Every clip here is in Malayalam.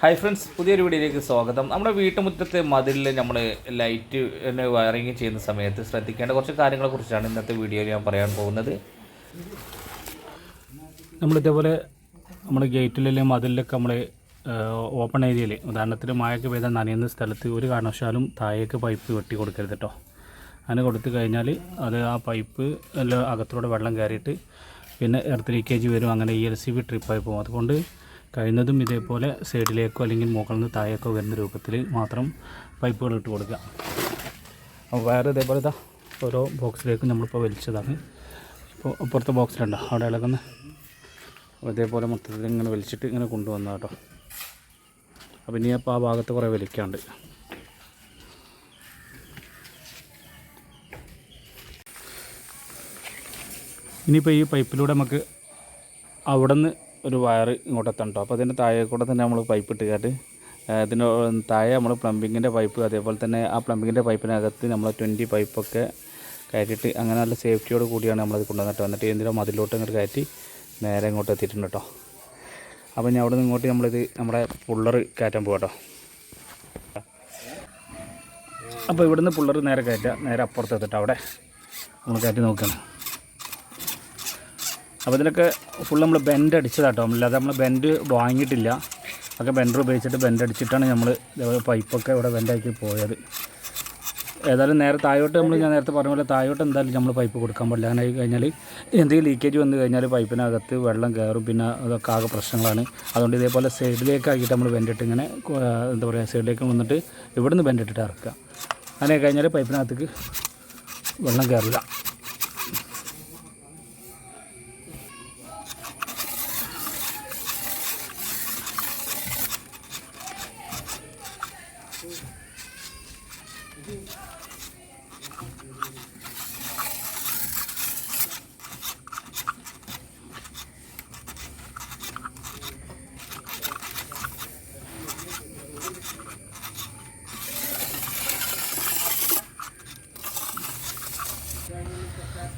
ഹായ് ഫ്രണ്ട്സ് പുതിയൊരു വീഡിയോയിലേക്ക് സ്വാഗതം. നമ്മുടെ വീട്ടുമുറ്റത്തെ മതിലിൽ നമ്മൾ ലൈറ്റ് വയറിങ് ചെയ്യുന്ന സമയത്ത് ശ്രദ്ധിക്കേണ്ട കുറച്ച് കാര്യങ്ങളെക്കുറിച്ചാണ് ഇന്നത്തെ വീഡിയോയിൽ ഞാൻ പറയാൻ പോകുന്നത്. നമ്മളിതേപോലെ നമ്മൾ ഗേറ്റിലെ മതിലൊക്കെ നമ്മൾ ഓപ്പൺ ഏരിയയിൽ ഉദാഹരണത്തിന് മഴയ്ക്ക് പെയ്താൽ നനയുന്ന സ്ഥലത്ത് ഒരു കാരണവശാലും താഴേക്ക് പൈപ്പ് വെട്ടി കൊടുക്കരുത് കേട്ടോ അങ്ങനെ കൊടുത്തു കഴിഞ്ഞാൽ അത് ആ പൈപ്പ് എല്ലാം അകത്തോടെ വെള്ളം കയറിയിട്ട് പിന്നെ എർത്ത് ലീക്കേജ് വരും. അങ്ങനെ ഇ എൽ സി ബി ട്രിപ്പായി പോകും. അതുകൊണ്ട് കഴിയുന്നതും ഇതേപോലെ സൈഡിലേക്കോ അല്ലെങ്കിൽ മുകളിൽ നിന്ന് താഴേക്കോ വരുന്ന രൂപത്തിൽ മാത്രം പൈപ്പുകൾ ഇട്ട് കൊടുക്കുക. അപ്പോൾ വേറെ ഇതേപോലെ ഇതാ ഓരോ ബോക്സിലേക്ക് നമ്മളിപ്പോൾ വലിച്ചതാണ്. ഇപ്പോൾ അപ്പുറത്തെ ബോക്സിലുണ്ടോ? അവിടെ ഇളകുന്ന? ഇതേപോലെ മൊത്തത്തിൽ ഇങ്ങനെ വലിച്ചിട്ട് ഇങ്ങനെ കൊണ്ടുവന്ന കേട്ടോ. അപ്പം ഇനി അപ്പോൾ ആ ഭാഗത്ത് കുറേ വലിക്കാണ്ട് ഇനിയിപ്പോൾ ഈ പൈപ്പിലൂടെ നമുക്ക് അവിടെ നിന്ന് ഒരു വയർ ഇങ്ങോട്ട് എത്തണം കേട്ടോ അപ്പോൾ അതിന്റെ താഴെ കൂടെ തന്നെ നമ്മൾ പൈപ്പ് ഇട്ട് കേട്ട്. ഇതിന് താഴെ നമ്മൾ പ്ലംബിങ്ങിന്റെ പൈപ്പ് അതേപോലെ തന്നെ ആ പ്ലംബിങ്ങിന്റെ പൈപ്പിനകത്ത് നമ്മൾ ട്വന്റി പൈപ്പൊക്കെ കയറ്റിയിട്ട് അങ്ങനെ നല്ല സേഫ്റ്റിയോട് കൂടിയാണ് നമ്മളത് കൊണ്ടുവന്നിട്ട് വന്നിട്ട് എന്തിനോ മതിലോട്ട് ഇങ്ങോട്ട് കയറ്റി നേരെ ഇങ്ങോട്ട് എത്തിയിട്ടുണ്ട് കേട്ടോ അപ്പോൾ ഞാൻ അവിടെ നിന്ന് ഇങ്ങോട്ട് നമ്മളിത് നമ്മുടെ പുള്ളർ കയറ്റാൻ പോകാം കേട്ടോ അപ്പോൾ ഇവിടുന്ന് പുള്ളർ നേരെ കയറ്റുക. നേരെ അപ്പുറത്ത് എത്തിട്ട് അവിടെ നമ്മൾ കയറ്റി നോക്കുകയാണ് അപ്പോൾ ഇതിലൊക്കെ ഫുൾ നമ്മൾ ബെൻഡ് അടിച്ചതാട്ടോ. അല്ലാതെ നമ്മൾ ബെൻഡ് വാങ്ങിയിട്ടില്ല. ഒക്കെ ബെൻഡർ ഉപയോഗിച്ചിട്ട് ബെൻഡ് അടിച്ചിട്ടാണ് നമ്മൾ ഇതേപോലെ പൈപ്പൊക്കെ ഇവിടെ ബെൻഡാക്കി പോയത്. ഏതായാലും നേരെ താഴോട്ട് നമ്മൾ ഞാൻ നേരത്തെ പറഞ്ഞ പോലെ താഴോട്ട് എന്തായാലും നമ്മൾ പൈപ്പ് കൊടുക്കാൻ പാടില്ല. അങ്ങനെ കഴിഞ്ഞാൽ എന്തെങ്കിലും ലീക്കേജ് വന്നു കഴിഞ്ഞാൽ പൈപ്പിനകത്ത് വെള്ളം കയറും പിന്നെ അതൊക്കെ ആകെ പ്രശ്നങ്ങളാണ്. അതുകൊണ്ട് ഇതേപോലെ സൈഡിലേക്കാക്കിയിട്ട് നമ്മൾ ബെൻഡിട്ട് ഇങ്ങനെ എന്താ പറയുക സൈഡിലേക്ക് വന്നിട്ട് ഇവിടുന്ന് ബെൻഡിട്ടിട്ട് ഇറക്കുക. അങ്ങനെ കഴിഞ്ഞാൽ പൈപ്പിനകത്തേക്ക് വെള്ളം കയറില്ല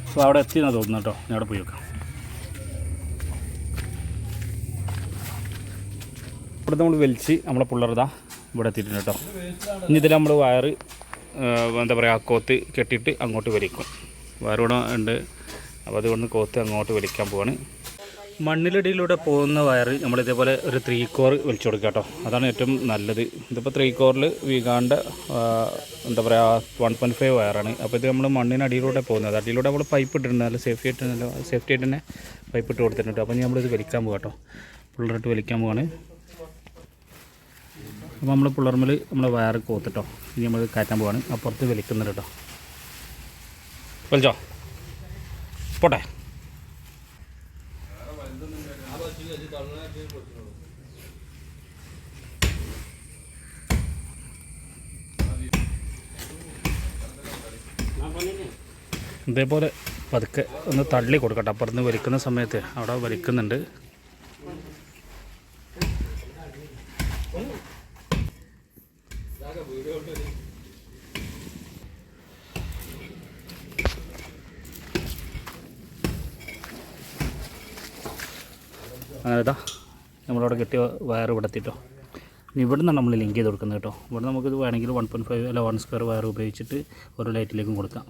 അപ്പോൾ അവിടെ എത്തിയെന്നാണ് തോന്നുന്നു കേട്ടോ. ഞാൻ അവിടെ പോയി നോക്കാം. ഇവിടെ നമ്മൾ വലിച്ച് നമ്മളെ പിള്ളേർതാ ഇവിടെ എത്തിയിട്ടുണ്ട് കേട്ടോ. ഇനി ഇതിൽ നമ്മൾ വയറ് എന്താ പറയുക ആ കോത്ത് കെട്ടിയിട്ട് അങ്ങോട്ട് വലിക്കും. വയറിവിടെ ഉണ്ട്. അപ്പോൾ അതുകൊണ്ട് കോത്ത് അങ്ങോട്ട് വലിക്കാൻ പോവാണ്. മണ്ണിലടിയിലൂടെ പോകുന്ന വയർ നമ്മൾ ഇതേപോലെ ഒരു ത്രീ കോർ വലിച്ചു കൊടുക്കുക കേട്ടോ. അതാണ് ഏറ്റവും നല്ലത്. ഇതിപ്പോൾ ത്രീ കോറിൽ വീഗാണ്ട എന്താ പറയുക വൺ പോയിന്റ് ഫൈവ് വയറാണ്. അപ്പോൾ ഇത് നമ്മൾ മണ്ണിനടിയിലൂടെ പോകുന്നത്. അടിയിലൂടെ നമ്മൾ പൈപ്പ് ഇട്ടിട്ടുണ്ട് നല്ല സേഫ്റ്റി നല്ല സേഫ്റ്റി ആയിട്ട് തന്നെ പൈപ്പ് ഇട്ട് കൊടുത്തിട്ടുണ്ട്. അപ്പോൾ ഇനി നമ്മളിത് വലിക്കാൻ പോകാം കേട്ടോ. പിള്ളേരിട്ട് വലിക്കാൻ പോവാണ്. അപ്പോൾ നമ്മൾ പിള്ളർമ്മൽ നമ്മൾ വയർ കോത്തിട്ടോ. ഇനി നമ്മൾ കയറ്റാൻ പോവാണ്. അപ്പുറത്ത് വലിക്കുന്നുണ്ട് കേട്ടോ. വലിച്ചോ? പോട്ടെ. ഇതേപോലെ പതുക്കെ ഒന്ന് തള്ളി കൊടുക്കട്ടെ. അപ്പുറത്ത് വലിക്കുന്ന സമയത്ത് അവിടെ വലിക്കുന്നുണ്ട്. അങ്ങനെ ഇതാ നമ്മളവിടെ കെട്ടിയ വയർ ഇവിടെ എത്തിട്ടോ. ഇനി ഇവിടെ നിന്നാണ് നമ്മൾ ലിങ്ക് ചെയ്ത് കൊടുക്കുന്നത് കേട്ടോ. ഇവിടെ നമുക്കിത് വേണമെങ്കിൽ വൺ പോയിന്റ് ഫൈവ് അല്ല വൺ സ്ക്വയർ വയർ ഉപയോഗിച്ചിട്ട് ഓരോ ലൈറ്റിലേക്കും കൊടുക്കാം.